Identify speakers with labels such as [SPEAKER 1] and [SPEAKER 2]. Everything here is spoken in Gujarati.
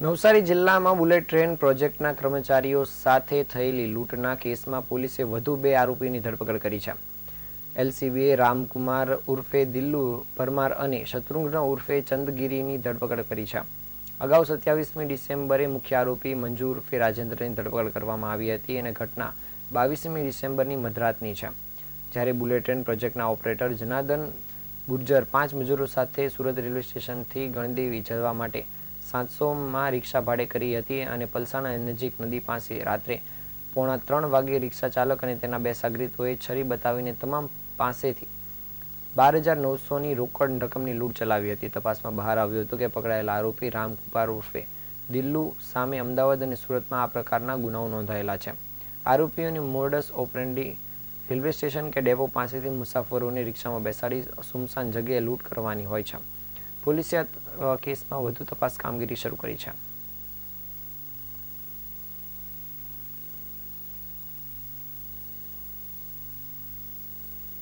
[SPEAKER 1] નવસારી જિલ્લામાં બુલેટ ટ્રેન પ્રોજેક્ટના કર્મચારીઓ સાથે થયેલી લૂંટના કેસમાં પોલીસે વધુ બે આરોપીની ધરપકડ કરી છે. એલસીબીએ રામકુમાર ઉર્ફે દિલ્લુ પરમાર અને શત્રુઘ્ન ઉર્ફે ચંદગીરીની ધરપકડ કરી છે. અગાઉ સત્યાવીસમી ડિસેમ્બરે મુખ્ય આરોપી મંજુ ઉર્ફે રાજેન્દ્રની ધરપકડ કરવામાં આવી હતી અને ઘટના બાવીસમી ડિસેમ્બરની મધરાતની છે. જ્યારે બુલેટ ટ્રેન પ્રોજેક્ટના ઓપરેટર જનાર્દન ગુર્જર પાંચ મજૂરો સાથે સુરત રેલવે સ્ટેશનથી ગણદેવી જવા માટે સાતસોમાં રિક્ષા ભાડે કરી હતી અને પલસાણા નજીક નદી પાસે રાત્રે પોણા ત્રણ વાગે રિક્ષા ચાલક અને તેના બે સાગરીતોએ છરી બતાવીને તમામ પાસેથી બાર હજાર નવસોની રોકડ રકમની લૂંટ ચલાવી હતી. તપાસમાં બહાર આવ્યું હતું કે પકડાયેલા આરોપી રામકુપાર ઉર્ફે દિલ્લુ સામે અમદાવાદ અને સુરતમાં આ પ્રકારના ગુનાઓ નોંધાયેલા છે. આરોપીઓની મોડસ ઓપરેન્ડી રેલવે સ્ટેશન કે ડેપો પાસેથી મુસાફરોને રિક્ષામાં બેસાડી સુમસાન જગ્યાએ લૂંટ કરવાની હોય છે. પોલીસે કેસમાં વધુ તપાસ કામગીરી શરૂ કરી છે.